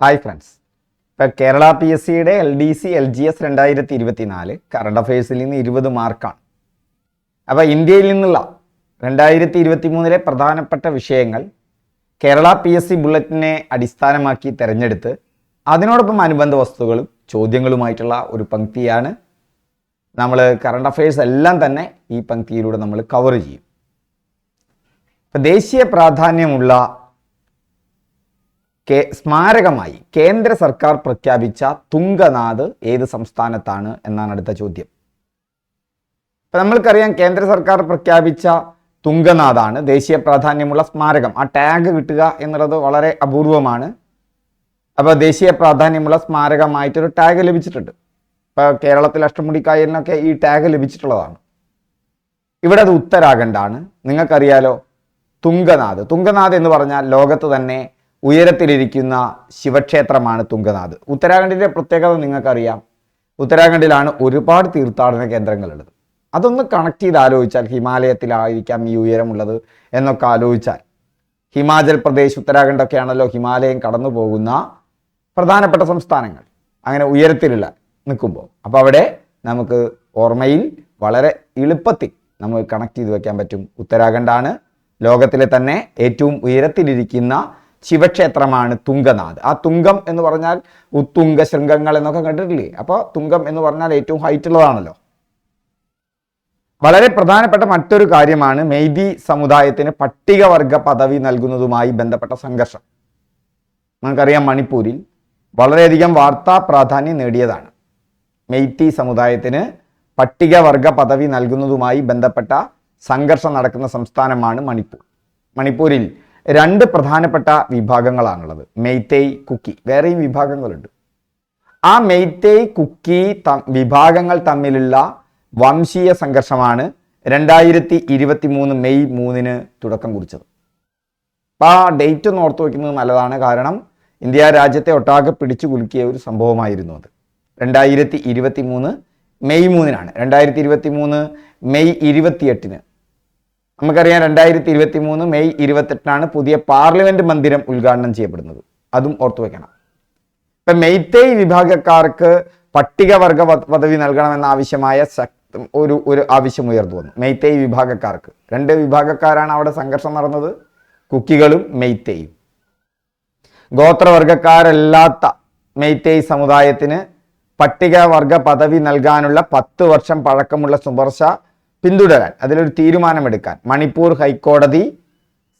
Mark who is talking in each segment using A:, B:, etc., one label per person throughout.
A: Hi friends ഇപ്പം Kerala P S സിയുടെ L D C L G S രണ്ടായിരത്തി ഇരുപത്തി നാല് കറണ്ട് അഫയേഴ്സിൽ നിന്ന് ഇരുപത് മാർക്കാണ് അപ്പോൾ ഇന്ത്യയിൽ നിന്നുള്ള രണ്ടായിരത്തി ഇരുപത്തി മൂന്നിലെ പ്രധാനപ്പെട്ട വിഷയങ്ങൾ കേരള പി എസ് സി ബുള്ളറ്റിനെ അടിസ്ഥാനമാക്കി തിരഞ്ഞെടുത്ത് അതിനോടൊപ്പം അനുബന്ധ വസ്തുക്കളും ചോദ്യങ്ങളുമായിട്ടുള്ള ഒരു പങ്ക്തിയാണ് നമ്മൾ കറണ്ട് അഫയേഴ്സ് എല്ലാം തന്നെ ഈ പങ്ക്തിയിലൂടെ നമ്മൾ കവർ ചെയ്യും. ഇപ്പം ദേശീയ പ്രാധാന്യമുള്ള കേ സ്മാരകമായി കേന്ദ്ര സർക്കാർ പ്രഖ്യാപിച്ച തുങ്കനാഥ് ഏത് സംസ്ഥാനത്താണ് എന്നാണ് അടുത്ത ചോദ്യം. ഇപ്പം നമ്മൾക്കറിയാം കേന്ദ്ര സർക്കാർ പ്രഖ്യാപിച്ച തുങ്കനാഥാണ് ദേശീയ പ്രാധാന്യമുള്ള സ്മാരകം. ആ ടാഗ് കിട്ടുക എന്നുള്ളത് വളരെ അപൂർവമാണ്. അപ്പോൾ ദേശീയ പ്രാധാന്യമുള്ള സ്മാരകമായിട്ടൊരു ടാഗ് ലഭിച്ചിട്ടുണ്ട്. ഇപ്പോൾ കേരളത്തിൽ അഷ്ടമുടിക്കായലിനൊക്കെ ഈ ടാഗ് ലഭിച്ചിട്ടുള്ളതാണ്. ഇവിടെ അത് ഉത്തരാഖണ്ഡാണ്. നിങ്ങൾക്കറിയാലോ തുങ്കനാഥ് തുങ്കനാഥ് എന്ന് പറഞ്ഞാൽ ലോകത്ത് തന്നെ ഉയരത്തിലിരിക്കുന്ന ശിവക്ഷേത്രമാണ് തുങ്കനാഥ് ഉത്തരാഖണ്ഡിന്റെ പ്രത്യേകത നിങ്ങൾക്കറിയാം. ഉത്തരാഖണ്ഡിലാണ് ഒരുപാട് തീർത്ഥാടന കേന്ദ്രങ്ങളുള്ളത്. അതൊന്ന് കണക്ട് ചെയ്ത് ആലോചിച്ചാൽ ഹിമാലയത്തിലായിരിക്കാം ഈ ഉയരമുള്ളത് എന്നൊക്കെ ആലോചിച്ചാൽ. ഹിമാചൽ പ്രദേശ് ഉത്തരാഖണ്ഡൊക്കെയാണല്ലോ ഹിമാലയം കടന്നു പോകുന്ന പ്രധാനപ്പെട്ട സംസ്ഥാനങ്ങൾ. അങ്ങനെ ഉയരത്തിലുള്ള നിൽക്കുമ്പോൾ. അപ്പോൾ അവിടെ നമുക്ക് ഓർമ്മയിൽ വളരെ എളുപ്പത്തിൽ നമ്മൾ കണക്ട് ചെയ്ത് വെക്കാൻ പറ്റും. ഉത്തരാഖണ്ഡാണ് ലോകത്തിലെ തന്നെ ഏറ്റവും ഉയരത്തിലിരിക്കുന്ന ശിവക്ഷേത്രമാണ് തുങ്കനാഥ് ആ തുങ്കം എന്ന് പറഞ്ഞാൽ ഉത്തുങ്ക ശൃംഗങ്ങൾ എന്നൊക്കെ കണ്ടിട്ടില്ലേ? അപ്പോൾ തുങ്കം എന്ന് പറഞ്ഞാൽ ഏറ്റവും ഹൈറ്റ് ഉള്ളതാണല്ലോ. വളരെ പ്രധാനപ്പെട്ട മറ്റൊരു കാര്യമാണ് മെയ്തി സമുദായത്തിന് പട്ടികവർഗ പദവി നൽകുന്നതുമായി ബന്ധപ്പെട്ട സംഘർഷം. നമുക്കറിയാം മണിപ്പൂരിൽ വളരെയധികം വാർത്താ പ്രാധാന്യം നേടിയതാണ്. മെയ്തി സമുദായത്തിന് പട്ടികവർഗ പദവി നൽകുന്നതുമായി ബന്ധപ്പെട്ട സംഘർഷം നടക്കുന്ന സംസ്ഥാനമാണ് മണിപ്പൂർ. മണിപ്പൂരിൽ രണ്ട് പ്രധാനപ്പെട്ട വിഭാഗങ്ങളാണുള്ളത്. മെയ്തേയ് കുക്കി. വേറെയും വിഭാഗങ്ങളുണ്ട്. ആ മെയ്തേയ് കുക്കി വിഭാഗങ്ങൾ തമ്മിലുള്ള വംശീയ സംഘർഷമാണ് രണ്ടായിരത്തി ഇരുപത്തി മൂന്ന് മെയ് മൂന്നിന് തുടക്കം കുറിച്ചത്. അപ്പോൾ ആ ഡേറ്റ് ഒന്ന് ഓർത്ത് വയ്ക്കുന്നത് നല്ലതാണ്. കാരണം ഇന്ത്യ രാജ്യത്തെ ഒട്ടാകെ പിടിച്ചു കുലുക്കിയ ഒരു സംഭവമായിരുന്നു അത്. രണ്ടായിരത്തി ഇരുപത്തി മൂന്ന് മെയ് മൂന്നിനാണ്. രണ്ടായിരത്തി ഇരുപത്തി മൂന്ന് മെയ് ഇരുപത്തിയെട്ടിന്. നമുക്കറിയാം രണ്ടായിരത്തി ഇരുപത്തി മൂന്ന് മെയ് ഇരുപത്തെട്ടിനാണ് പുതിയ പാർലമെന്റ് മന്ദിരം ഉദ്ഘാടനം ചെയ്യപ്പെടുന്നത്. അതും ഓർത്തു വെക്കണം. ഇപ്പം മെയ്തേയ് വിഭാഗക്കാർക്ക് പട്ടികവർഗ പദവി നൽകണമെന്ന ആവശ്യമായ ഒരു ഒരു ആവശ്യം ഉയർന്നു വന്നു. മെയ്തേയ് വിഭാഗക്കാർക്ക്. രണ്ട് വിഭാഗക്കാരാണ് അവിടെ സംഘർഷം നടന്നത്. കുക്കികളും മെയ്തേയും ഗോത്രവർഗക്കാരല്ലാത്ത മെയ്തേയ് സമുദായത്തിന് പട്ടികവർഗ പദവി നൽകാനുള്ള പത്ത് വർഷം പഴക്കമുള്ള ശുപാർശ പിന്തുടരാൻ അതിലൊരു തീരുമാനമെടുക്കാൻ മണിപ്പൂർ ഹൈക്കോടതി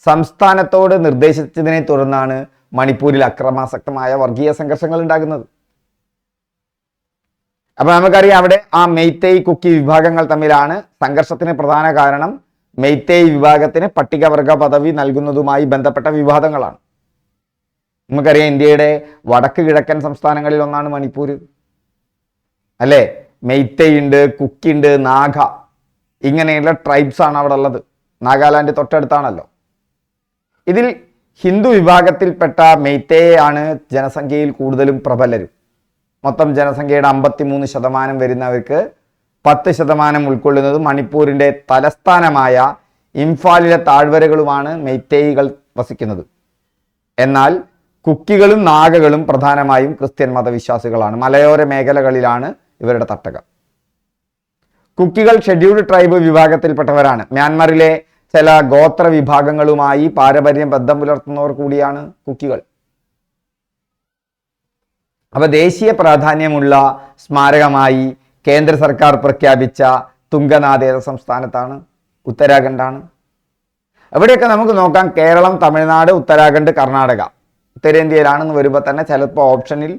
A: സംസ്ഥാനത്തോട് നിർദ്ദേശിച്ചതിനെ തുടർന്നാണ് മണിപ്പൂരിൽ അക്രമാസക്തമായ വർഗീയ സംഘർഷങ്ങൾ ഉണ്ടാകുന്നത്. അപ്പൊ നമുക്കറിയാം അവിടെ ആ മെയ്തേയ് കുക്കി വിഭാഗങ്ങൾ തമ്മിലാണ് സംഘർഷത്തിന് പ്രധാന കാരണം മെയ്തേയ് വിഭാഗത്തിന് പട്ടികവർഗ പദവി നൽകുന്നതുമായി ബന്ധപ്പെട്ട വിവാദങ്ങളാണ്. നമുക്കറിയാം ഇന്ത്യയുടെ വടക്ക് കിഴക്കൻ സംസ്ഥാനങ്ങളിൽ ഒന്നാണ് മണിപ്പൂർ അല്ലേ? മെയ്തേയ് ഉണ്ട് കുക്കി ഉണ്ട് നാഗ. ഇങ്ങനെയുള്ള ട്രൈബ്സ് ആണ് അവിടെ ഉള്ളത്. നാഗാലാൻഡ് തൊട്ടടുത്താണല്ലോ. ഇതിൽ ഹിന്ദു വിഭാഗത്തിൽപ്പെട്ട മെയ്തേയെ ആണ് ജനസംഖ്യയിൽ കൂടുതലും പ്രബലരും. മൊത്തം ജനസംഖ്യയുടെ അമ്പത്തിമൂന്ന് ശതമാനം വരുന്നവർക്ക് പത്ത് ശതമാനം ഉൾക്കൊള്ളുന്നത് മണിപ്പൂരിന്റെ തലസ്ഥാനമായ ഇംഫാലിലെ താഴ്വരകളുമാണ് മെയ്തേയികൾ വസിക്കുന്നത്. എന്നാൽ കുക്കികളും നാഗകളും പ്രധാനമായും ക്രിസ്ത്യൻ മതവിശ്വാസികളാണ്. മലയോര മേഖലകളിലാണ് ഇവരുടെ തട്ടകം. കുക്കികൾ ഷെഡ്യൂൾഡ് ട്രൈബ് വിഭാഗത്തിൽപ്പെട്ടവരാണ്. മ്യാൻമറിലെ ചില ഗോത്ര വിഭാഗങ്ങളുമായി പാരമ്പര്യം ബന്ധം പുലർത്തുന്നവർ കൂടിയാണ് കുക്കികൾ. അപ്പൊ ദേശീയ പ്രാധാന്യമുള്ള സ്മാരകമായി കേന്ദ്ര സർക്കാർ പ്രഖ്യാപിച്ച തുംഗനാഥ് ഏത സംസ്ഥാനത്താണ് ഉത്തരാഖണ്ഡാണ്. എവിടെയൊക്കെ നമുക്ക് നോക്കാം കേരളം തമിഴ്നാട് ഉത്തരാഖണ്ഡ് കർണാടക. ഉത്തരേന്ത്യയിലാണെന്ന് വരുമ്പോൾ തന്നെ ചിലപ്പോൾ ഓപ്ഷനിൽ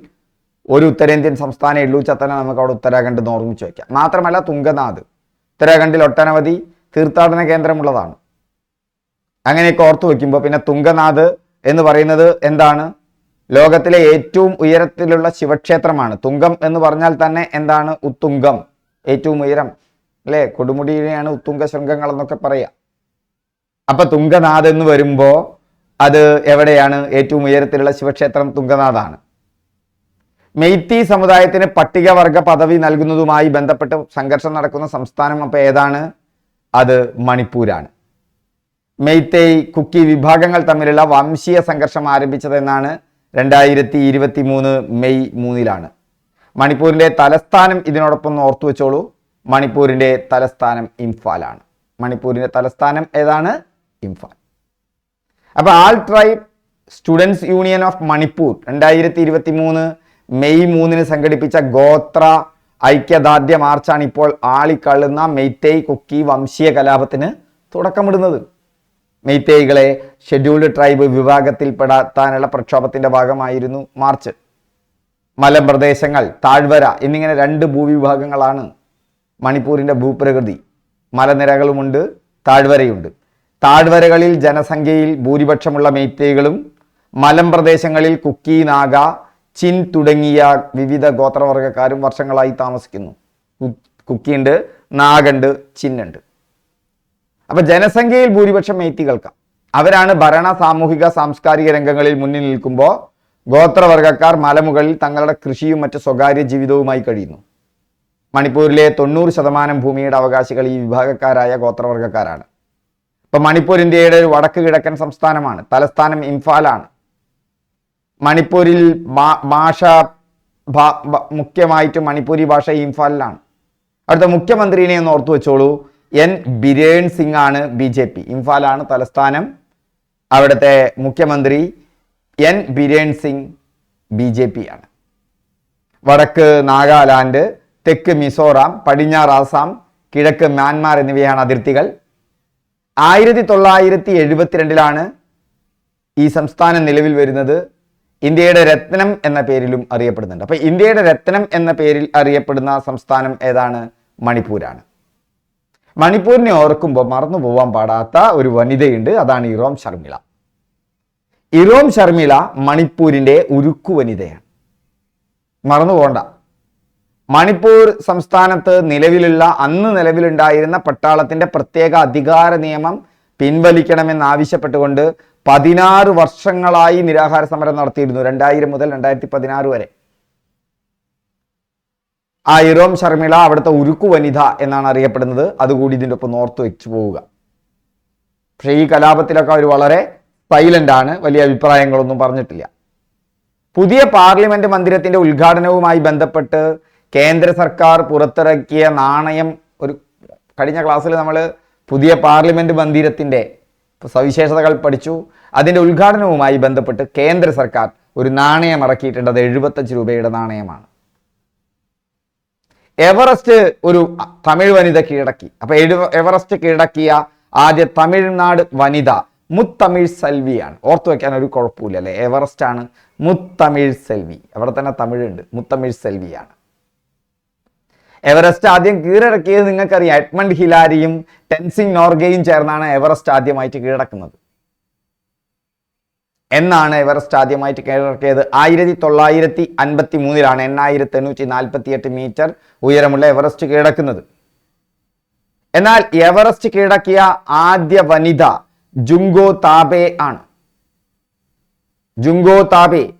A: ഒരു ഉത്തരേന്ത്യൻ സംസ്ഥാനം ഉള്ളൂ ചത്തനെ നമുക്ക് അവിടെ ഉത്തരാഖണ്ഡ് എന്ന് ഓർമ്മിച്ച് വയ്ക്കാം. മാത്രമല്ല തുങ്കനാഥ് ഉത്തരാഖണ്ഡിൽ ഒട്ടനവധി തീർത്ഥാടന കേന്ദ്രമുള്ളതാണ്. അങ്ങനെയൊക്കെ ഓർത്തു വയ്ക്കുമ്പോൾ പിന്നെ തുങ്കനാഥ് എന്ന് പറയുന്നത് എന്താണ്? ലോകത്തിലെ ഏറ്റവും ഉയരത്തിലുള്ള ശിവക്ഷേത്രമാണ്. തുങ്കം എന്ന് പറഞ്ഞാൽ തന്നെ എന്താണ്? ഉത്തുങ്കം ഏറ്റവും ഉയരം. അല്ലേ? കൊടുമുടിയിലെയാണ് ഉത്തുങ്ക ശൃംഗങ്ങൾ എന്നൊക്കെ പറയാം. അപ്പൊ തുങ്കനാഥ് എന്ന് വരുമ്പോൾ അത് എവിടെയാണ്? ഏറ്റവും ഉയരത്തിലുള്ള ശിവക്ഷേത്രം തുംഗനാഥാണ്. മെയ്ത്തി സമുദായത്തിന് പട്ടികവർഗ പദവി നൽകുന്നതുമായി ബന്ധപ്പെട്ട് സംഘർഷം നടക്കുന്ന സംസ്ഥാനം അപ്പോൾ ഏതാണ്? അത് മണിപ്പൂരാണ്. മെയ്ത്തേയ് കുക്കി വിഭാഗങ്ങൾ തമ്മിലുള്ള വംശീയ സംഘർഷം ആരംഭിച്ചതെന്നാണ് രണ്ടായിരത്തി ഇരുപത്തി മൂന്ന് മെയ് മൂന്നിലാണ്. മണിപ്പൂരിന്റെ തലസ്ഥാനം ഇതിനോടൊപ്പം ഓർത്തു വെച്ചോളൂ. മണിപ്പൂരിന്റെ തലസ്ഥാനം ഇംഫാലാണ്. മണിപ്പൂരിന്റെ തലസ്ഥാനം ഏതാണ്? ഇംഫാൽ. അപ്പോൾ all tribe students union of Manipur രണ്ടായിരത്തി ഇരുപത്തി മൂന്ന് മെയ് മൂന്നിന് സംഘടിപ്പിച്ച ഗോത്ര ഐക്യദാർഢ്യ മാർച്ചാണ് ഇപ്പോൾ ആളിക്കള്ളുന്ന മെയ്തേയ് കുക്കി വംശീയ കലാപത്തിന് തുടക്കമിടുന്നത്. മെയ്തേയ്കളെ ഷെഡ്യൂൾഡ് ട്രൈബ് വിഭാഗത്തിൽപ്പെടാത്താനുള്ള പ്രക്ഷോഭത്തിന്റെ ഭാഗമായിരുന്നു മാർച്ച്. മലമ്പ്രദേശങ്ങൾ താഴ്വര എന്നിങ്ങനെ രണ്ട് ഭൂവിഭാഗങ്ങളാണ് മണിപ്പൂരിന്റെ ഭൂപ്രകൃതി. മലനിരകളുമുണ്ട് താഴ്വരയുണ്ട്. താഴ്വരകളിൽ ജനസംഖ്യയിൽ ഭൂരിപക്ഷമുള്ള മെയ്ത്തേകളും മലമ്പ്രദേശങ്ങളിൽ കുക്കി നാഗ ചിൻ തുടങ്ങിയ വിവിധ ഗോത്രവർഗക്കാരും വർഷങ്ങളായി താമസിക്കുന്നു. കുക്കിയുണ്ട് നാഗുണ്ട് ചിന്നുണ്ട്. അപ്പൊ ജനസംഖ്യയിൽ ഭൂരിപക്ഷം മെയ്ത്തികൾക്കാണ് അവരാണ് ഭരണ സാമൂഹിക സാംസ്കാരിക രംഗങ്ങളിൽ മുന്നിൽ നിൽക്കുമ്പോൾ ഗോത്രവർഗക്കാർ മലമുകളിൽ തങ്ങളുടെ കൃഷിയും മറ്റ് സ്വകാര്യ ജീവിതവുമായി കഴിയുന്നു. മണിപ്പൂരിലെ തൊണ്ണൂറ് ശതമാനം ഭൂമിയുടെ അവകാശികൾ ഈ വിഭാഗക്കാരായ ഗോത്രവർഗക്കാരാണ് ഇപ്പൊ മണിപ്പൂർ ഇന്ത്യയുടെ ഒരു വടക്ക് കിഴക്കൻ സംസ്ഥാനമാണ്. തലസ്ഥാനം ഇംഫാലാണ്. മണിപ്പൂരിൽ ഭാഷ മുഖ്യമായിട്ട് മണിപ്പൂരി ഭാഷ ഇംഫാലിലാണ്. അവിടുത്തെ മുഖ്യമന്ത്രിനെ ഒന്ന് ഓർത്തു വെച്ചോളൂ. എൻ ബിരേൺ സിംഗ് ആണ് ബി ജെ പി. ഇംഫാലാണ് തലസ്ഥാനം. അവിടുത്തെ മുഖ്യമന്ത്രി N Biren Singh B J P ആണ്. വടക്ക് നാഗാലാൻഡ് തെക്ക് മിസോറാം പടിഞ്ഞാറ് ആസാം കിഴക്ക് മ്യാൻമാർ എന്നിവയാണ് അതിർത്തികൾ. ആയിരത്തി തൊള്ളായിരത്തി എഴുപത്തിരണ്ടിലാണ് ഈ സംസ്ഥാനം നിലവിൽ വരുന്നത്. ഇന്ത്യയുടെ രത്നം എന്ന പേരിലും അറിയപ്പെടുന്നുണ്ട്. അപ്പൊ ഇന്ത്യയുടെ രത്നം എന്ന പേരിൽ അറിയപ്പെടുന്ന സംസ്ഥാനം ഏതാണ്? മണിപ്പൂരാണ്. മണിപ്പൂരിനെ ഓർക്കുമ്പോൾ മറന്നു പോവാൻ പാടാത്ത ഒരു വനിതയുണ്ട്. അതാണ് ഇറോം ശർമിള. ഇറോം ശർമിള മണിപ്പൂരിന്റെ ഉരുക്കു വനിതയാണ്. മറന്നു പോണ്ട മണിപ്പൂർ സംസ്ഥാനത്ത് നിലവിലുള്ള അന്ന് നിലവിലുണ്ടായിരുന്ന പട്ടാളത്തിന്റെ പ്രത്യേക അധികാര നിയമം പിൻവലിക്കണമെന്ന് ആവശ്യപ്പെട്ടുകൊണ്ട് പതിനാറ് വർഷങ്ങളായി നിരാഹാര സമരം നടത്തിയിരുന്നു രണ്ടായിരം മുതൽ രണ്ടായിരത്തി പതിനാറ് വരെ. ആ ഇറോം ശർമിള അവിടുത്തെ ഉരുക്കു വനിത എന്നാണ് അറിയപ്പെടുന്നത്. അതുകൂടി ഇതിന്റെ ഒപ്പം ഓർത്ത് വെച്ചു പോവുക. പക്ഷേ ഈ കലാപത്തിലൊക്കെ അവർ വളരെ സൈലന്റ് ആണ്. വലിയ അഭിപ്രായങ്ങളൊന്നും പറഞ്ഞിട്ടില്ല. പുതിയ പാർലമെന്റ് മന്ദിരത്തിന്റെ ഉദ്ഘാടനവുമായി ബന്ധപ്പെട്ട് കേന്ദ്ര സർക്കാർ പുറത്തിറക്കിയ നാണയം ഒരു കഴിഞ്ഞ ക്ലാസ്സിൽ നമ്മൾ പുതിയ പാർലമെന്റ് മന്ദിരത്തിന്റെ സവിശേഷതകൾ പഠിച്ചു. അതിന്റെ ഉദ്ഘാടനവുമായി ബന്ധപ്പെട്ട് കേന്ദ്ര സർക്കാർ ഒരു നാണയം ഇറക്കിയിട്ടുണ്ട്. അത് എഴുപത്തഞ്ച് രൂപയുടെ നാണയമാണ്. എവറസ്റ്റ് ഒരു തമിഴ് വനിത കീഴടക്കി. അപ്പൊ എവറസ്റ്റ് കീഴടക്കിയ ആദ്യ തമിഴ്നാട് വനിത മുത്തമിഴ് സെൽവിയാണ്. ഓർത്തു വെക്കാൻ ഒരു കുഴപ്പമില്ല അല്ലെ എവറസ്റ്റ് ആണ് മുത്തമിഴ് സെൽവി. അവിടെ തന്നെ തമിഴുണ്ട്. മുത്തമിഴ് സെൽവിയാണ്. എവറസ്റ്റ് ആദ്യം കീഴടക്കിയത് നിങ്ങൾക്കറിയാം. എഡ്മണ്ട് ഹിലാരിയും ടെൻസിങ് നോർഗയും ചേർന്നാണ് എവറസ്റ്റ് ആദ്യമായിട്ട് കീഴടക്കുന്നത്. എന്നാണ് എവറസ്റ്റ് ആദ്യമായിട്ട് കീഴടക്കിയത്? ആയിരത്തി തൊള്ളായിരത്തി അൻപത്തി മൂന്നിലാണ് എണ്ണായിരത്തി എണ്ണൂറ്റി നാൽപ്പത്തി എട്ട് മീറ്റർ ഉയരമുള്ള എവറസ്റ്റ് കീഴടക്കുന്നത്. എന്നാൽ എവറസ്റ്റ് കീഴടക്കിയ ആദ്യ വനിത ജുങ്കോ താബെ ആണ്. ജുങ്കോ താബെ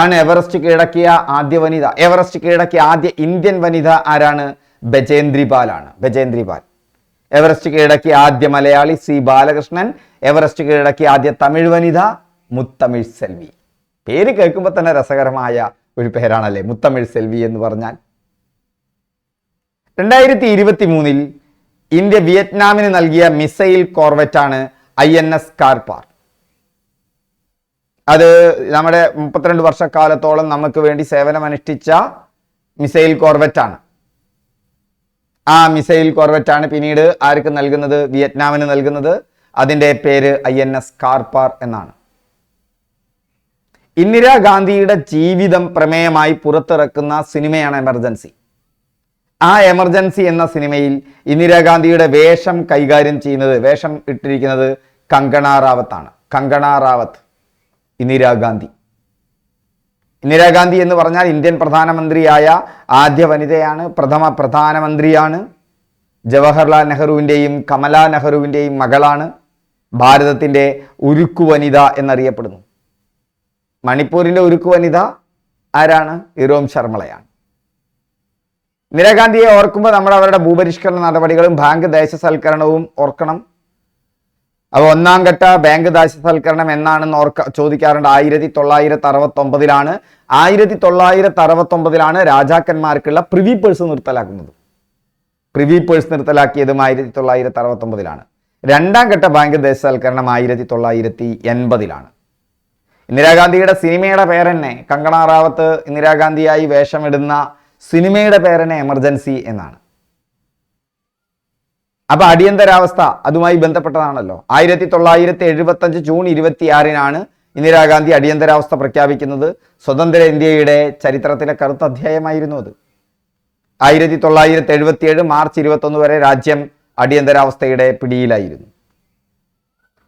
A: ആണ് എവറസ്റ്റ് കീഴടക്കിയ ആദ്യ വനിത. എവറസ്റ്റ് കീഴടക്കിയ ആദ്യ ഇന്ത്യൻ വനിത ആരാണ്? ബജേന്ദ്രി ബജേന്ദ്രിപാൽ ബജേന്ദ്രി എവറസ്റ്റ് കീഴടക്കിയ ആദ്യ മലയാളി സി ബാലകൃഷ്ണൻ. എവറസ്റ്റ് കീഴടക്കിയ ആദ്യ തമിഴ് വനിത മുത്തമിഴ് സെൽവി. പേര് കേൾക്കുമ്പോൾ തന്നെ രസകരമായ ഒരു പേരാണല്ലേ മുത്തമിഴ് സെൽവി എന്ന് പറഞ്ഞാൽ. രണ്ടായിരത്തി ഇരുപത്തി മൂന്നിൽ ഇന്ത്യ വിയറ്റ്നാമിന് നൽകിയ മിസൈൽ കോർവെറ്റാണ് ഐ എൻ എസ് കാർപാർ. അത് നമ്മുടെ മുപ്പത്തിരണ്ട് വർഷക്കാലത്തോളം നമുക്ക് വേണ്ടി സേവനമനുഷ്ഠിച്ച മിസൈൽ കോർവറ്റാണ്. ആ മിസൈൽ കോർവറ്റാണ് പിന്നീട് ആർക്ക് നൽകുന്നത്? വിയറ്റ്നാമിന് നൽകുന്നത്. അതിന്റെ പേര് ഐ എൻ എസ് കാർപാർ എന്നാണ്. ഇന്ദിരാഗാന്ധിയുടെ ജീവിതം പ്രമേയമായി പുറത്തിറക്കുന്ന സിനിമയാണ് എമർജൻസി. ആ എമർജൻസി എന്ന സിനിമയിൽ ഇന്ദിരാഗാന്ധിയുടെ വേഷം കൈകാര്യം ചെയ്യുന്നത് വേഷം ഇട്ടിരിക്കുന്നത് കങ്കണ റാവത്താണ്. കങ്കണ റാവത്ത്. ഇന്ദിരാഗാന്ധി. ഇന്ദിരാഗാന്ധി എന്ന് പറഞ്ഞാൽ ഇന്ത്യൻ പ്രധാനമന്ത്രിയായ ആദ്യ വനിതയാണ് പ്രഥമ പ്രധാനമന്ത്രിയാണ് ജവഹർലാൽ നെഹ്റുവിന്റെയും കമല നെഹ്റുവിന്റെയും മകളാണ് ഭാരതത്തിന്റെ ഉരുക്കു വനിത എന്നറിയപ്പെടുന്നു. മണിപ്പൂരിന്റെ ഉരുക്കു വനിത ആരാണ്? ഇറോം ശർമ്മളയാണ്. ഇന്ദിരാഗാന്ധിയെ ഓർക്കുമ്പോൾ നമ്മൾ അവരുടെ ഭൂപരിഷ്കരണ നടപടികളും ബാങ്ക് ദേശസൽക്കരണവും ഓർക്കണം. അപ്പോൾ ഒന്നാം ഘട്ട ബാങ്ക് ദാസ്യവൽക്കരണം എന്നാണെന്ന് ഓർക്ക ചോദിക്കാറുണ്ട്. ആയിരത്തി തൊള്ളായിരത്തി അറുപത്തി ഒമ്പതിലാണ് ആയിരത്തി തൊള്ളായിരത്തി അറുപത്തി ഒമ്പതിലാണ് രാജാക്കന്മാർക്കുള്ള പ്രിവി പേഴ്സ് നിർത്തലാക്കുന്നത്. പ്രിവി പേഴ്സ് നിർത്തലാക്കിയതും ആയിരത്തി തൊള്ളായിരത്തി അറുപത്തി ഒമ്പതിലാണ് രണ്ടാം ഘട്ട ബാങ്ക് ദേശവൽക്കരണം ആയിരത്തി തൊള്ളായിരത്തി എൺപതിലാണ് ഇന്ദിരാഗാന്ധിയുടെ സിനിമയുടെ പേരെന്നെ കങ്കണ റാവത്ത് ഇന്ദിരാഗാന്ധിയായി വേഷമിടുന്ന സിനിമയുടെ പേരെന്നെ എമർജൻസി എന്നാണ്. അപ്പൊ അടിയന്തരാവസ്ഥ അതുമായി ബന്ധപ്പെട്ടതാണല്ലോ. ആയിരത്തി തൊള്ളായിരത്തി എഴുപത്തി അഞ്ച് ജൂൺ ഇരുപത്തിയാറിനാണ് ഇന്ദിരാഗാന്ധി അടിയന്തരാവസ്ഥ പ്രഖ്യാപിക്കുന്നത്. സ്വതന്ത്ര ഇന്ത്യയുടെ ചരിത്രത്തിലെ കറുത്ത അധ്യായമായിരുന്നു അത്. ആയിരത്തി തൊള്ളായിരത്തി എഴുപത്തിയേഴ് മാർച്ച് ഇരുപത്തൊന്ന് വരെ രാജ്യം അടിയന്തരാവസ്ഥയുടെ പിടിയിലായിരുന്നു.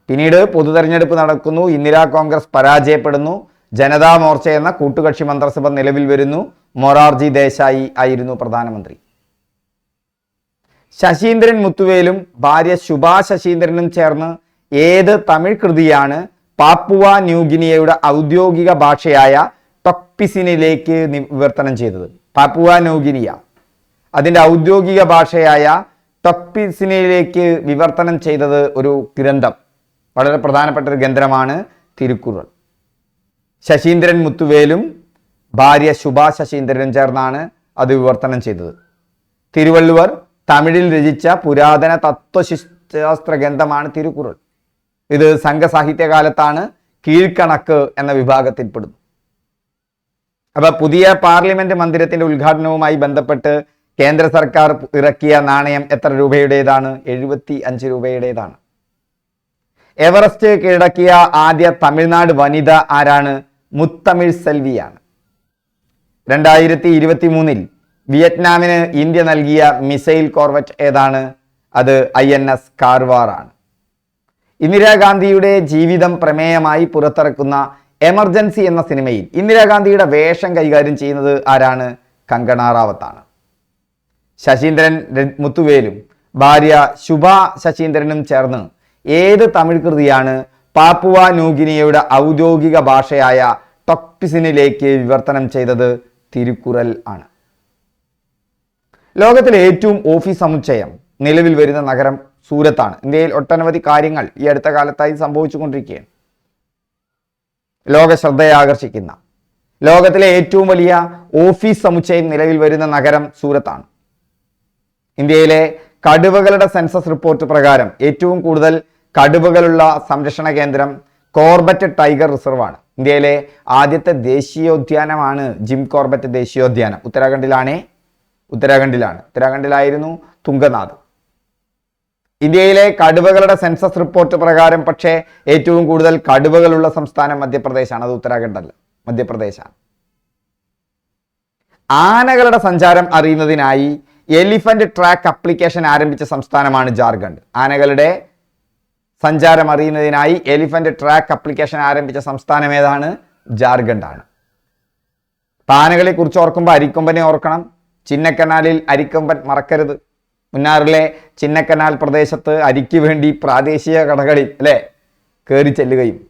A: പിന്നീട് പൊതു തെരഞ്ഞെടുപ്പ് നടക്കുന്നു. ഇന്ദിരാ കോൺഗ്രസ് പരാജയപ്പെടുന്നു. ജനതാ മോർച്ച എന്ന കൂട്ടുകക്ഷി മന്ത്രിസഭ നിലവിൽ വരുന്നു. മൊറാർജി ദേശായി ആയിരുന്നു പ്രധാനമന്ത്രി. ശശീന്ദ്രൻ മുത്തുവേലും ഭാര്യ ശുഭാ ശശീന്ദ്രനും ചേർന്ന് ഏത് തമിഴ് കൃതിയാണ് പാപ്പുവ ന്യൂഗിനിയയുടെ ഔദ്യോഗിക ഭാഷയായ ടൊക്പിസിനിലേക്ക് വിവർത്തനം ചെയ്തത്? Papua New Guinea. അതിന്റെ ഔദ്യോഗിക ഭാഷയായ ടൊക്പിസിനിലേക്ക് വിവർത്തനം ചെയ്തത് ഒരു ഗ്രന്ഥം. വളരെ പ്രധാനപ്പെട്ട ഒരു ഗ്രന്ഥമാണ് തിരുക്കുറൾ. ശശീന്ദ്രൻ മുത്തുവേലും ഭാര്യ ശുഭാ ശശീന്ദ്രനും ചേർന്നാണ് അത് വിവർത്തനം ചെയ്തത്. തിരുവള്ളുവർ തമിഴിൽ രചിച്ച പുരാതന തത്വശാസ്ത്ര ഗ്രന്ഥമാണ് തിരുക്കുറൾ. ഇത് സംഘസാഹിത്യകാലത്താണ് കീഴ്ക്കണക്ക് എന്ന വിഭാഗത്തിൽപ്പെടുന്നു അപ്പൊ പുതിയ പാർലമെന്റ് മന്ദിരത്തിന്റെ ഉദ്ഘാടനവുമായി ബന്ധപ്പെട്ട് കേന്ദ്ര സർക്കാർ ഇറക്കിയ നാണയം എത്ര രൂപയുടേതാണ്? എഴുപത്തി അഞ്ച് രൂപയുടേതാണ്. എവറസ്റ്റ് കീഴടക്കിയ ആദ്യ തമിഴ്നാട് വനിത ആരാണ്? മുത്തമിഴ് സെൽവിയാണ്. രണ്ടായിരത്തി ഇരുപത്തി മൂന്നിൽ വിയറ്റ്നാമിന് ഇന്ത്യ നൽകിയ മിസൈൽ കോർവറ്റ് ഏതാണ്? അത് ഐ എൻ എസ് കാർവാർ ആണ് ഇന്ദിരാഗാന്ധിയുടെ ജീവിതം പ്രമേയമായി പുറത്തിറക്കുന്ന എമർജൻസി എന്ന സിനിമയിൽ ഇന്ദിരാഗാന്ധിയുടെ വേഷം കൈകാര്യം ചെയ്യുന്നത് ആരാണ്? കങ്കണ റാവത്താണ്. ശശീന്ദ്രൻ മുത്തുവേലും ഭാര്യ ശുഭ ശശീന്ദ്രനും ചേർന്ന് ഏത് തമിഴ് കൃതിയാണ് പാപ്പുവ ന്യൂഗിനിയയുടെ ഔദ്യോഗിക ഭാഷയായ ടൊക്പിസിനിലേക്ക് വിവർത്തനം ചെയ്തത്? തിരുക്കുറൽ ആണ്. ലോകത്തിലെ ഏറ്റവും ഓഫീസ് സമുച്ചയം നിലവിൽ വരുന്ന നഗരം സൂരത്താണ്. ഇന്ത്യയിൽ ഒട്ടനവധി കാര്യങ്ങൾ ഈ അടുത്ത കാലത്തായി സംഭവിച്ചുകൊണ്ടിരിക്കുകയാണ്. ലോക ശ്രദ്ധയെ ആകർഷിക്കുന്ന ലോകത്തിലെ ഏറ്റവും വലിയ ഓഫീസ് സമുച്ചയം നിലവിൽ വരുന്ന നഗരം സൂരത്താണ്. ഇന്ത്യയിലെ കടുവകളുടെ സെൻസസ് റിപ്പോർട്ട് പ്രകാരം ഏറ്റവും കൂടുതൽ കടുവകളുള്ള സംരക്ഷണ കേന്ദ്രം കോർബറ്റ് ടൈഗർ റിസർവാണ്. ഇന്ത്യയിലെ ആദ്യത്തെ ദേശീയോദ്യാനമാണ് ജിം കോർബറ്റ് ദേശീയോദ്യാനം. ഉത്തരാഖണ്ഡിലാണേ ഉത്തരാഖണ്ഡിലാണ്. ഉത്തരാഖണ്ഡിലായിരുന്നു തുങ്കനാഥ് ഇന്ത്യയിലെ കടുവകളുടെ സെൻസസ് റിപ്പോർട്ട് പ്രകാരം പക്ഷേ ഏറ്റവും കൂടുതൽ കടുവകളുള്ള സംസ്ഥാനം മധ്യപ്രദേശാണ്. അത് ഉത്തരാഖണ്ഡല്ല മധ്യപ്രദേശാണ്. ആനകളുടെ സഞ്ചാരം അറിയുന്നതിനായി എലിഫന്റ് ട്രാക്ക് അപ്ലിക്കേഷൻ ആരംഭിച്ച സംസ്ഥാനമാണ് ജാർഖണ്ഡ്. ആനകളുടെ സഞ്ചാരം അറിയുന്നതിനായി എലിഫന്റ് ട്രാക്ക് അപ്ലിക്കേഷൻ ആരംഭിച്ച സംസ്ഥാനം ഏതാണ്? ജാർഖണ്ഡാണ്. ആനകളെ കുറിച്ച് ഓർക്കുമ്പോൾ അരിക്കൊമ്പനെ ഓർക്കണം. ചിന്നക്കനാലിൽ അരിക്കൊമ്പൻ മറക്കരുത്. മുന്നാറിലെ ചിന്നക്കനാൽ പ്രദേശത്ത് അരിക്ക് വേണ്ടി പ്രാദേശിക കടകളിൽ അല്ലേ? കയറി ചെല്ലുകയും.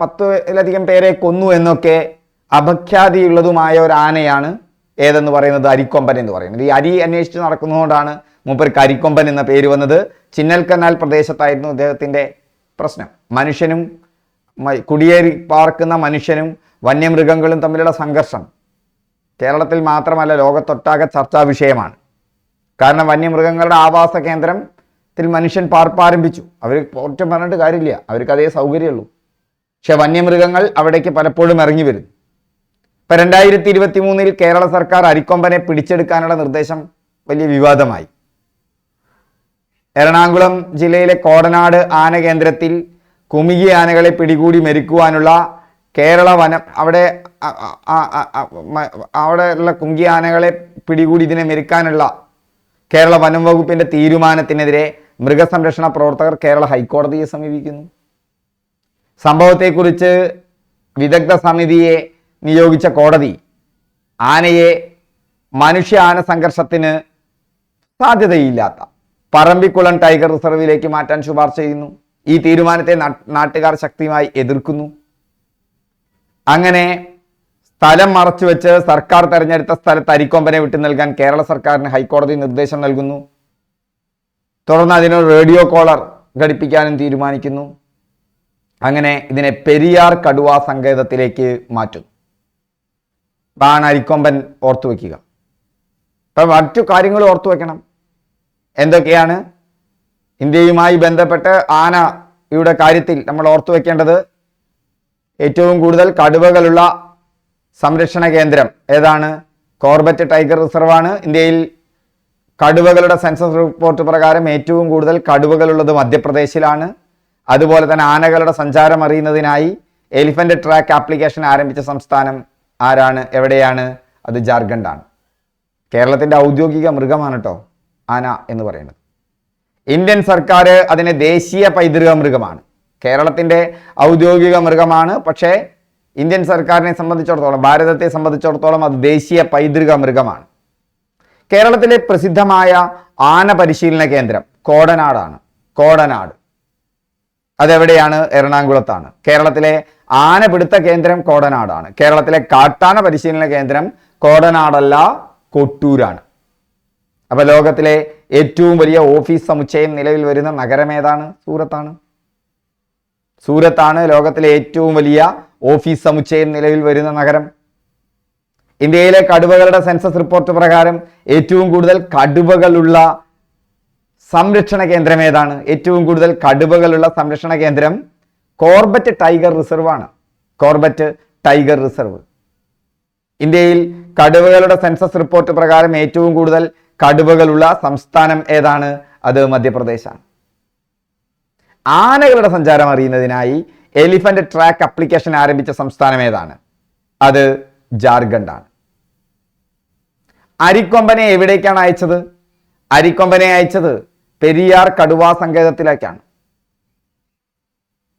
A: പത്തിലധികം പേരെ കൊന്നു എന്നൊക്കെ അപഖ്യാതിയുള്ളതുമായ ഒരു ആനയാണ് ഏതെന്ന് പറയുന്നത് അരിക്കൊമ്പൻ എന്ന് പറയുന്നത്. ഈ അരി അന്വേഷിച്ച് നടക്കുന്നതുകൊണ്ടാണ് മൂപ്പർക്ക് അരിക്കൊമ്പൻ എന്ന പേര് വന്നത്. ചിന്നൽക്കനാൽ പ്രദേശത്തായിരുന്നു അദ്ദേഹത്തിന്റെ പ്രശ്നം. മനുഷ്യനും കുടിയേറി പാർക്കുന്ന മനുഷ്യനും വന്യമൃഗങ്ങളും തമ്മിലുള്ള സംഘർഷം. കേരളത്തിൽ മാത്രമല്ല ലോകത്തൊട്ടാകെ ചർച്ചാ വിഷയമാണ്. കാരണം വന്യമൃഗങ്ങളുടെ ആവാസ കേന്ദ്രത്തിൽ മനുഷ്യൻ പാർപ്പാരംഭിച്ചു. അവർ ഒറ്റ പറഞ്ഞിട്ട് കാര്യമില്ല. അവർക്ക് അതേ സൗകര്യമുള്ളൂ. പക്ഷെ വന്യമൃഗങ്ങൾ അവിടേക്ക് പലപ്പോഴും ഇറങ്ങി വരും. ഇപ്പം രണ്ടായിരത്തി ഇരുപത്തി മൂന്നിൽ കേരള സർക്കാർ അരിക്കൊമ്പനെ പിടിച്ചെടുക്കാനുള്ള നിർദ്ദേശം വലിയ വിവാദമായി. എറണാകുളം ജില്ലയിലെ കോടനാട് ആന കേന്ദ്രത്തിൽ കുമികി ആനകളെ പിടികൂടി മെരുക്കുവാനുള്ള കേരള വനം അവിടെ അ- അ- അ- അ- അ- മ- അവിടെ ഉള്ള കുങ്കി ആനകളെ പിടികൂടി ഇതിനെ മെരുക്കാനുള്ള കേരള വനം വകുപ്പിന്റെ തീരുമാനത്തിനെതിരെ മൃഗസംരക്ഷണ പ്രവർത്തകർ കേരള ഹൈക്കോടതിയെ സമീപിക്കുന്നു. സംഭവത്തെക്കുറിച്ച് വിദഗ്ധ സമിതിയെ നിയോഗിച്ച കോടതി ആനയെ മനുഷ്യ ആന സംഘർഷത്തിന് സാധ്യതയില്ലാത്ത പറമ്പിക്കുളം ടൈഗർ റിസർവിലേക്ക് മാറ്റാൻ ശുപാർശ ചെയ്യുന്നു. ഈ തീരുമാനത്തെ നാട്ടുകാർ ശക്തിയുമായി എതിർക്കുന്നു. അങ്ങനെ സ്ഥലം മറച്ചു വെച്ച് സർക്കാർ തെരഞ്ഞെടുത്ത സ്ഥലത്ത് അരിക്കൊമ്പനെ വിട്ടു നൽകാൻ കേരള സർക്കാരിന് ഹൈക്കോടതി നിർദ്ദേശം നൽകുന്നു. തുടർന്ന് അതിനൊരു റേഡിയോ കോളർ ഘടിപ്പിക്കാനും തീരുമാനിക്കുന്നു. അങ്ങനെ ഇതിനെ പെരിയാർ കടുവ സങ്കേതത്തിലേക്ക് മാറ്റുന്നു. അതാണ് അരിക്കൊമ്പൻ ഓർത്തു വയ്ക്കുക അപ്പം മറ്റു കാര്യങ്ങൾ ഓർത്തു വയ്ക്കണം എന്തൊക്കെയാണ്? ഇന്ത്യയുമായി ബന്ധപ്പെട്ട് ആനയുടെ കാര്യത്തിൽ നമ്മൾ ഓർത്തു വെക്കേണ്ടത് ഏറ്റവും കൂടുതൽ കടുവകളുള്ള സംരക്ഷണ കേന്ദ്രം ഏതാണ്? കോർബറ്റ് ടൈഗർ റിസർവാണ്. ഇന്ത്യയിൽ കടുവകളുടെ സെൻസസ് റിപ്പോർട്ട് പ്രകാരം ഏറ്റവും കൂടുതൽ കടുവകളുള്ളത് മധ്യപ്രദേശിലാണ്. അതുപോലെ തന്നെ ആനകളുടെ സഞ്ചാരം അറിയുന്നതിനായി എലിഫന്റ് ട്രാക്ക് ആപ്ലിക്കേഷൻ ആരംഭിച്ച സംസ്ഥാനം ആരാണ്? എവിടെയാണ്? അത് ജാർഖണ്ഡാണ്. കേരളത്തിന്റെ ഔദ്യോഗിക മൃഗമാണ് കേട്ടോ ആന എന്ന് പറയുന്നത്. ഇന്ത്യൻ സർക്കാർ അതിനെ ദേശീയ പൈതൃക മൃഗമാണ്. കേരളത്തിന്റെ ഔദ്യോഗിക മൃഗമാണ്. പക്ഷേ ഇന്ത്യൻ സർക്കാരിനെ സംബന്ധിച്ചിടത്തോളം ഭാരതത്തെ സംബന്ധിച്ചിടത്തോളം അത് ദേശീയ പൈതൃക മൃഗമാണ്. കേരളത്തിലെ പ്രസിദ്ധമായ ആന പരിശീലന കേന്ദ്രം കോടനാടാണ്. കോടനാട്. അതെവിടെയാണ്? എറണാകുളത്താണ്. കേരളത്തിലെ ആന പിടുത്ത കേന്ദ്രം കോടനാടാണ്. കേരളത്തിലെ കാട്ടാന പരിശീലന കേന്ദ്രം കോടനാടല്ല കൊട്ടൂരാണ്. അപ്പൊ ലോകത്തിലെ ഏറ്റവും വലിയ ഓഫീസ് സമുച്ചയം നിലവിൽ വരുന്ന നഗരം ഏതാണ്? സൂറത്താണ്. സൂറത്താണ് ലോകത്തിലെ ഏറ്റവും വലിയ ഓഫീസ് സമുച്ചയം നിലവിൽ വരുന്ന നഗരം. ഇന്ത്യയിലെ കടുവകളുടെ സെൻസസ് റിപ്പോർട്ട് പ്രകാരം ഏറ്റവും കൂടുതൽ കടുവകളുള്ള സംരക്ഷണ കേന്ദ്രം ഏതാണ്? ഏറ്റവും കൂടുതൽ കടുവകളുള്ള സംരക്ഷണ കേന്ദ്രം കോർബറ്റ് ടൈഗർ റിസർവ് ആണ്. Corbett tiger reserve. ഇന്ത്യയിൽ കടുവകളുടെ സെൻസസ് റിപ്പോർട്ട് പ്രകാരം ഏറ്റവും കൂടുതൽ കടുവകളുള്ള സംസ്ഥാനം ഏതാണ്? അത് മധ്യപ്രദേശാണ്. ആനകളുടെ സഞ്ചാരം അറിയുന്നതിനായി എലിഫന്റ് ട്രാക്ക് അപ്ലിക്കേഷൻ ആരംഭിച്ച സംസ്ഥാനം ഏതാണ്? അത് ജാർഖണ്ഡാണ്. അരിക്കൊമ്പനെ എവിടേക്കാണ് അയച്ചത്? അരിക്കൊമ്പനെ അയച്ചത് പെരിയാർ കടുവാ സങ്കേതത്തിലേക്കാണ്.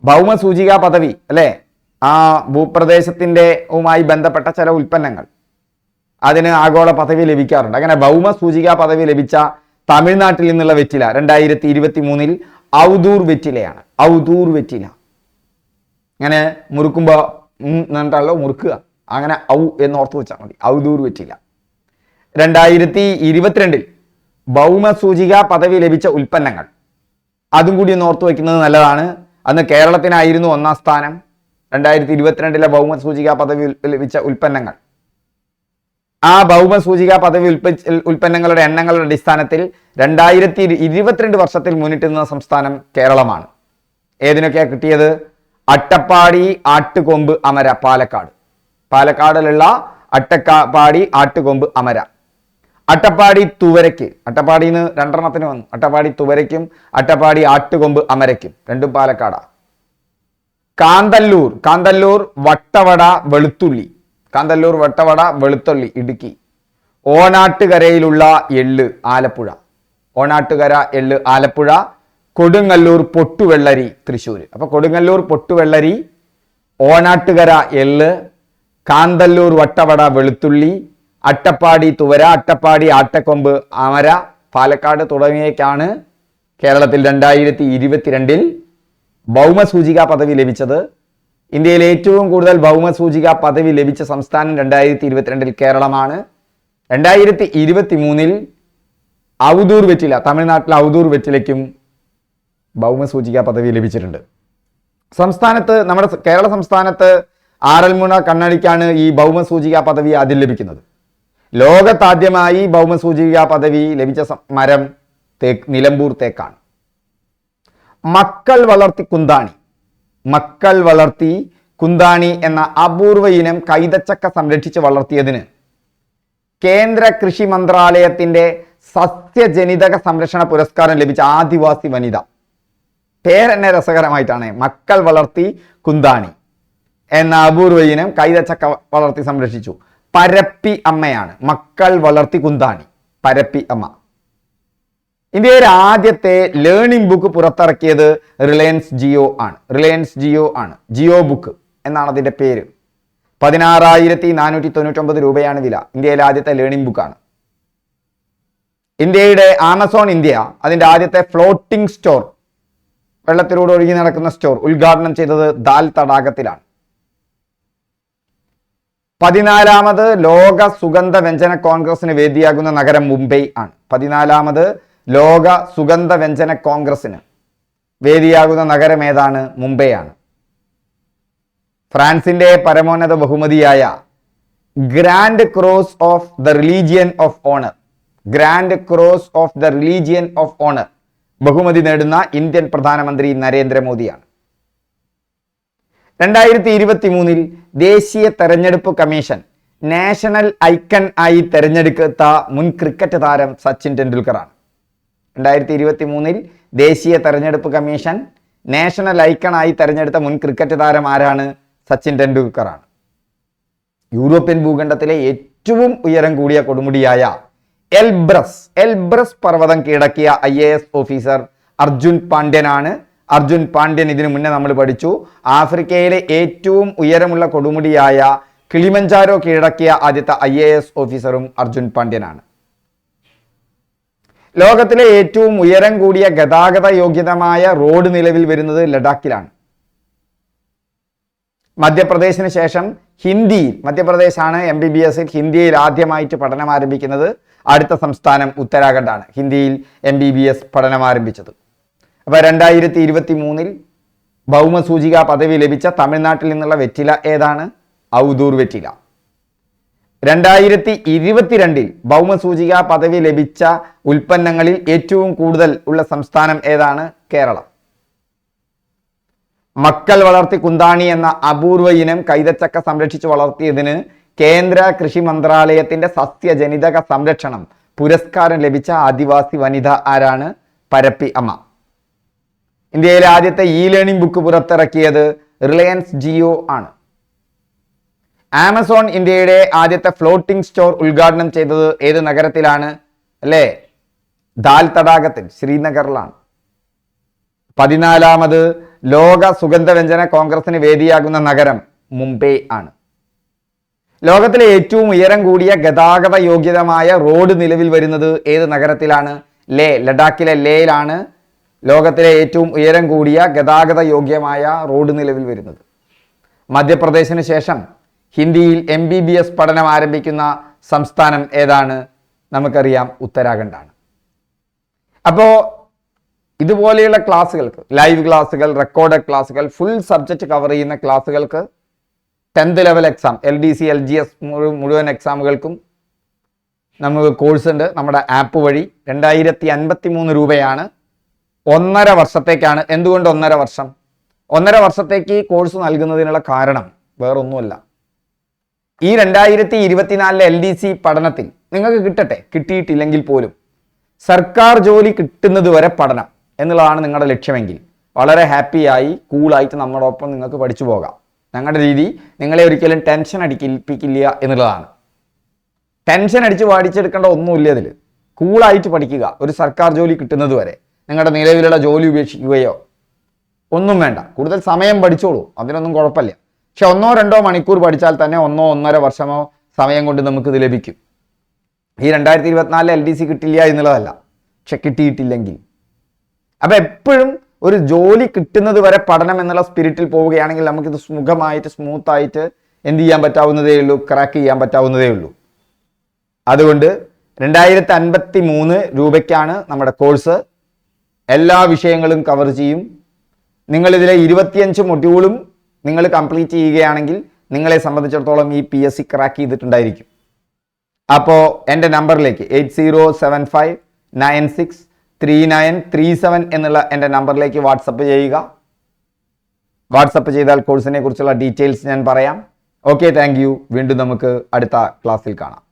A: ഭൗമസൂചിക പദവി അല്ലെ? ആ ഭൂപ്രദേശത്തിന്റെ വുമായി ബന്ധപ്പെട്ട ചില ഉൽപ്പന്നങ്ങൾ. അതിന് ആഗോള പദവി ലഭിക്കാറുണ്ട്. അങ്ങനെ ഭൗമസൂചിക പദവി ലഭിച്ച തമിഴ്നാട്ടിൽ നിന്നുള്ള വെറ്റില രണ്ടായിരത്തി ഇരുപത്തി മൂന്നിൽ ഔദൂർ വെറ്റിലയാണ്. ഔദൂർ വെറ്റില. അങ്ങനെ മുറുക്കുമ്പോൾ എന്നിട്ടല്ലോ മുറുക്കുക. അങ്ങനെ ഔ എന്ന് ഓർത്ത് വെച്ചാൽ മതി. ഔദൂർ വെച്ചില്ല. രണ്ടായിരത്തി ഇരുപത്തിരണ്ടിൽ ഭൗമസൂചിക പദവി ലഭിച്ച ഉൽപ്പന്നങ്ങൾ. അതും കൂടി ഒന്ന് ഓർത്ത് വയ്ക്കുന്നത് നല്ലതാണ്. അന്ന് കേരളത്തിനായിരുന്നു ഒന്നാം സ്ഥാനം. രണ്ടായിരത്തി ഇരുപത്തിരണ്ടിലെ ഭൗമസൂചിക പദവി ലഭിച്ച ഉൽപ്പന്നങ്ങൾ. ആ ഭൗമസൂചിക പദവി ഉൽപ്പ ഉൽപ്പന്നങ്ങളുടെ എണ്ണങ്ങളുടെ അടിസ്ഥാനത്തിൽ രണ്ടായിരത്തി ഇരുപത്തിരണ്ട് വർഷത്തിൽ മുന്നിട്ട് നിന്ന സംസ്ഥാനം കേരളമാണ്. ഏതിനൊക്കെയാണ് കിട്ടിയത്? അട്ടപ്പാടി ആട്ടുകൊമ്പ് അമര പാലക്കാട്. പാലക്കാടിലുള്ള അട്ടക്കാപ്പാടി ആട്ടുകൊമ്പ് അമര. അട്ടപ്പാടി തുവരയ്ക്ക് അട്ടപ്പാടിന്ന് രണ്ടെണ്ണത്തിന് വന്നു. അട്ടപ്പാടി തുവരയ്ക്കും അട്ടപ്പാടി ആട്ടുകൊമ്പ് അമരയ്ക്കും. രണ്ടും പാലക്കാടാ. കാന്തല്ലൂർ കാന്തല്ലൂർ വട്ടവട വെളുത്തുള്ളി. കാന്തല്ലൂർ വട്ടവട വെളുത്തുള്ളി ഇടുക്കി. ഓണാട്ടുകരയിലുള്ള എള്ള് ആലപ്പുഴ. ഓണാട്ടുകര എള്ള് ആലപ്പുഴ. കൊടുങ്ങല്ലൂർ പൊട്ടുവെള്ളരി തൃശ്ശൂർ അപ്പൊ കൊടുങ്ങല്ലൂർ പൊട്ടുവെള്ളരി ഓണാട്ടുകര എള്ള് കാന്തല്ലൂർ വട്ടവട വെളുത്തുള്ളി അട്ടപ്പാടി തുവര അട്ടപ്പാടി ആട്ടക്കൊമ്പ് അമര പാലക്കാട് തുടങ്ങിയേക്കാണ് കേരളത്തിൽ രണ്ടായിരത്തി ഇരുപത്തിരണ്ടിൽ ഭൗമസൂചിക പദവി ലഭിച്ചത്. ഇന്ത്യയിൽ ഏറ്റവും കൂടുതൽ ഭൗമസൂചിക പദവി ലഭിച്ച സംസ്ഥാനം രണ്ടായിരത്തി ഇരുപത്തിരണ്ടിൽ കേരളമാണ്. രണ്ടായിരത്തി ഇരുപത്തി മൂന്നിൽ ഔദൂർ വെറ്റില തമിഴ്നാട്ടിലെ ഔദൂർ വെറ്റിലയ്ക്കും ഭൗമസൂചിക പദവി ലഭിച്ചിട്ടുണ്ട്. സംസ്ഥാനത്ത് നമ്മുടെ കേരള സംസ്ഥാനത്ത് ആറന്മുള കണ്ണടിക്കാണ് ഈ ഭൗമസൂചിക പദവി ആദ്യം ലഭിക്കുന്നത്. ലോകത്താദ്യമായി ഭൗമസൂചിക പദവി ലഭിച്ച മരം തേക്ക് നിലമ്പൂർ തേക്കാണ്. മക്കൾ വളർത്തി കുന്താണി. മക്കൾ വളർത്തി കുന്താണി എന്ന അപൂർവ ഇനം കൈതച്ചക്ക സംരക്ഷിച്ച് വളർത്തിയതിന് കേന്ദ്ര കൃഷി മന്ത്രാലയത്തിന്റെ സസ്യജനിതക സംരക്ഷണ പുരസ്കാരം ലഭിച്ച ആദിവാസി വനിത. പേരെന്നെ രസകരമായിട്ടാണ്. മക്കൾ വളർത്തി കുന്താണി എന്ന അപൂർവ ഇനം കൈതച്ചക്ക വളർത്തി സംരക്ഷിച്ചു. പരപ്പി അമ്മയാണ്. മക്കൾ വളർത്തി കുന്താണി. പരപ്പി അമ്മ. ഇന്ത്യയിലെ ആദ്യത്തെ ലേണിംഗ് ബുക്ക് പുറത്തിറക്കിയത് റിലയൻസ് ജിയോ ആണ്. റിലയൻസ് ജിയോ ആണ്. ജിയോ ബുക്ക് എന്നാണ് അതിന്റെ പേര്. പതിനാറായിരത്തി നാനൂറ്റി തൊണ്ണൂറ്റൊമ്പത് രൂപയാണ് വില. ഇന്ത്യയിലെ ആദ്യത്തെ ലേണിംഗ് ബുക്കാണ് ഇന്ത്യയുടെ ആമസോൺ ഇന്ത്യ അതിന്റെ ആദ്യത്തെ ഫ്ലോട്ടിംഗ് സ്റ്റോർ വെള്ളത്തിലൂടെ ഒഴുകി നടക്കുന്ന സ്റ്റോർ ഉദ്ഘാടനം ചെയ്തത് ദാൽ തടാകത്തിലാണ്. പതിനാലാമത് ലോക സുഗന്ധ വ്യഞ്ജന കോൺഗ്രസിന് വേദിയാകുന്ന നഗരം മുംബൈ ആണ്. പതിനാലാമത് ലോക സുഗന്ധ വ്യഞ്ജന കോൺഗ്രസിന് വേദിയാകുന്ന നഗരം ഏതാണ്? മുംബൈ ആണ്. ഫ്രാൻസിന്റെ പരമോന്നത ബഹുമതിയായ grand cross of the religion of honour. Grand cross of the religion of honour. ബഹുമതി നേടുന്ന ഇന്ത്യൻ പ്രധാനമന്ത്രി നരേന്ദ്രമോദിയാണ്. രണ്ടായിരത്തി ഇരുപത്തി മൂന്നിൽ ദേശീയ തെരഞ്ഞെടുപ്പ് കമ്മീഷൻ നാഷണൽ ഐക്കൺ ആയി തെരഞ്ഞെടുത്ത മുൻ ക്രിക്കറ്റ് താരം സച്ചിൻ ടെണ്ടുൽക്കറാണ്. രണ്ടായിരത്തി ഇരുപത്തി മൂന്നിൽ ദേശീയ തെരഞ്ഞെടുപ്പ് കമ്മീഷൻ നാഷണൽ ഐക്കൺ ആയി തെരഞ്ഞെടുത്ത മുൻ ക്രിക്കറ്റ് താരം ആരാണ്? സച്ചിൻ ടെണ്ടുൽക്കറാണ്. യൂറോപ്യൻ ഭൂഖണ്ഡത്തിലെ ഏറ്റവും ഉയരം കൂടിയ കൊടുമുടിയായ എൽബ്രസ്. എൽബ്രസ് പർവതം കീഴടക്കിയ I A S officer Arjun പാണ്ഡ്യനാണ്. Arjun Pandian ഇതിനു മുന്നേ നമ്മൾ പഠിച്ചു. ആഫ്രിക്കയിലെ ഏറ്റവും ഉയരമുള്ള കൊടുമുടിയായ കിളിമഞ്ചാരോ കീഴടക്കിയ ആദ്യത്തെ ഐ എ എസ് ഓഫീസറും അർജുൻ പാണ്ഡ്യനാണ്. ലോകത്തിലെ ഏറ്റവും ഉയരം കൂടിയ ഗതാഗത യോഗ്യതമായ റോഡ് നിലവിൽ വരുന്നത് ലഡാക്കിലാണ്. മധ്യപ്രദേശിന് ശേഷം ഹിന്ദിയിൽ മധ്യപ്രദേശാണ് എം ബി ബി എസിൽ ഹിന്ദിയിൽ ആദ്യമായിട്ട് പഠനം ആരംഭിക്കുന്നത്. അടുത്ത സംസ്ഥാനം ഉത്തരാഖണ്ഡാണ് ഹിന്ദിയിൽ എം ബി ബി എസ് പഠനം ആരംഭിച്ചത്. അപ്പോൾ രണ്ടായിരത്തി ഇരുപത്തി മൂന്നിൽ ഭൗമസൂചിക പദവി ലഭിച്ച തമിഴ്നാട്ടിൽ നിന്നുള്ള വെറ്റില ഏതാണ്? ഔദൂർ വെറ്റില. രണ്ടായിരത്തി ഇരുപത്തിരണ്ടിൽ ഭൗമസൂചിക പദവി ലഭിച്ച ഉൽപ്പന്നങ്ങളിൽ ഏറ്റവും കൂടുതൽ ഉള്ള സംസ്ഥാനം ഏതാണ്? കേരളം. മക്കൾ വളർത്തി കുന്താണി എന്ന അപൂർവ ഇനം കൈതച്ചക്ക സംരക്ഷിച്ചു വളർത്തിയതിന് കേന്ദ്ര കൃഷി മന്ത്രാലയത്തിന്റെ സസ്യജനിതക സംരക്ഷണം പുരസ്കാരം ലഭിച്ച ആദിവാസി വനിത ആരാണ്? പരപ്പി അമ്മ. ഇന്ത്യയിലെ ആദ്യത്തെ ഇ ലേണിംഗ് ബുക്ക് പുറത്തിറക്കിയത് റിലയൻസ് ജിയോ ആണ്. ആമസോൺ ഇന്ത്യയുടെ ആദ്യത്തെ ഫ്ലോട്ടിംഗ് സ്റ്റോർ ഉദ്ഘാടനം ചെയ്തത് ഏത് നഗരത്തിലാണ്? അല്ലേ? ദാൽ തടാകത്തിൽ ശ്രീനഗറിലാണ്. പതിനാലാമത് ലോക സുഗന്ധവ്യഞ്ജന കോൺഗ്രസിന് വേദിയാകുന്ന നഗരം മുംബൈ ആണ്. ലോകത്തിലെ ഏറ്റവും ഉയരം കൂടിയ ഗതാഗത യോഗ്യതമായ റോഡ് നിലവിൽ വരുന്നത് ഏത് നഗരത്തിലാണ്? ലേ ലഡാക്കിലെ ലേയിലാണ് ലോകത്തിലെ ഏറ്റവും ഉയരം കൂടിയ ഗതാഗത യോഗ്യമായ റോഡ് നിലവിൽ വരുന്നത്. മധ്യപ്രദേശിന് ശേഷം ഹിന്ദിയിൽ എം ബി ബി എസ് പഠനം ആരംഭിക്കുന്ന സംസ്ഥാനം ഏതാണ്? നമുക്കറിയാം ഉത്തരാഖണ്ഡാണ്. അപ്പോൾ ഇതുപോലെയുള്ള ക്ലാസ്സുകൾക്ക് ലൈവ് ക്ലാസ്സുകൾ റെക്കോർഡഡ് ക്ലാസ്സുകൾ ഫുൾ സബ്ജക്റ്റ് കവർ ചെയ്യുന്ന ക്ലാസ്സുകൾക്ക് tenth level exam L D C L G S മുഴുവൻ എക്സാമുകൾക്കും നമുക്ക് കോഴ്സ് ഉണ്ട്. നമ്മുടെ ആപ്പ് വഴി രണ്ടായിരത്തി അൻപത്തി മൂന്ന് രൂപയാണ് ഒന്നര വർഷത്തേക്കാണ്. എന്തുകൊണ്ട് ഒന്നര വർഷം? ഒന്നര വർഷത്തേക്ക് ഈ കോഴ്സ് നൽകുന്നതിനുള്ള കാരണം വേറൊന്നുമല്ല. ഈ രണ്ടായിരത്തി ഇരുപത്തിനാലിലെ എൽ ഡി സി പഠനത്തിൽ നിങ്ങൾക്ക് കിട്ടട്ടെ? കിട്ടിയിട്ടില്ലെങ്കിൽ പോലും. സർക്കാർ ജോലി കിട്ടുന്നത് വരെ പഠനം. എന്നുള്ളതാണ് നിങ്ങളുടെ ലക്ഷ്യമെങ്കിൽ. വളരെ ഹാപ്പിയായി കൂളായിട്ട് നമ്മളോടൊപ്പം നിങ്ങൾക്ക് പഠിച്ചു പോകാം. ഞങ്ങളുടെ രീതി നിങ്ങളെ ഒരിക്കലും ടെൻഷൻ അടിക്കിപ്പിക്കില്ല എന്നുള്ളതാണ്. ടെൻഷൻ അടിച്ച് പഠിച്ചെടുക്കേണ്ട ഒന്നുമില്ല അതിൽ കൂളായിട്ട് പഠിക്കുക ഒരു സർക്കാർ ജോലി കിട്ടുന്നത് വരെ. നിങ്ങളുടെ നിലവിലുള്ള ജോലി ഉപേക്ഷിക്കുകയോ ഒന്നും വേണ്ട. കൂടുതൽ സമയം പഠിച്ചോളൂ. അതിനൊന്നും കുഴപ്പമില്ല. പക്ഷെ ഒന്നോ രണ്ടോ മണിക്കൂർ പഠിച്ചാൽ തന്നെ ഒന്നോ ഒന്നര വർഷമോ സമയം കൊണ്ട് നമുക്ക് ഇത് ലഭിക്കും. ഈ രണ്ടായിരത്തി ഇരുപത്തിനാലിൽ എൽ ഡി സി കിട്ടില്ല എന്നുള്ളതല്ല. പക്ഷെ കിട്ടിയിട്ടില്ലെങ്കിൽ. അപ്പൊ എപ്പോഴും ഒരു ജോലി കിട്ടുന്നത് വരെ പഠനം എന്നുള്ള സ്പിരിറ്റിൽ പോവുകയാണെങ്കിൽ നമുക്കിത് സുഖമായിട്ട് സ്മൂത്ത് ആയിട്ട് എന്ത് ചെയ്യാൻ പറ്റാവുന്നതേ ഉള്ളൂ ക്രാക്ക് ചെയ്യാൻ പറ്റാവുന്നതേ ഉള്ളൂ. അതുകൊണ്ട് രണ്ടായിരത്തി അൻപത്തി മൂന്ന് രൂപയ്ക്കാണ് നമ്മുടെ കോഴ്സ്. എല്ലാ വിഷയങ്ങളും കവർ ചെയ്യും. നിങ്ങളിതിലെ ഇരുപത്തിയഞ്ച് മൊഡ്യൂളും നിങ്ങൾ കംപ്ലീറ്റ് ചെയ്യുകയാണെങ്കിൽ നിങ്ങളെ സംബന്ധിച്ചിടത്തോളം ഈ പി എസ് സി ക്രാക്ക് ചെയ്തിട്ടുണ്ടായിരിക്കും. അപ്പോൾ എന്റെ നമ്പറിലേക്ക് eight zero seven five nine six three nine three seven എന്നുള്ള എന്റെ നമ്പറിലേക്ക് വാട്സപ്പ് ചെയ്യുക. വാട്സപ്പ് ചെയ്താൽ കോഴ്സിനെ കുറിച്ചുള്ള ഡീറ്റെയിൽസ് ഞാൻ പറയാം. ഓക്കെ താങ്ക് വീണ്ടും നമുക്ക് അടുത്ത ക്ലാസ്സിൽ കാണാം.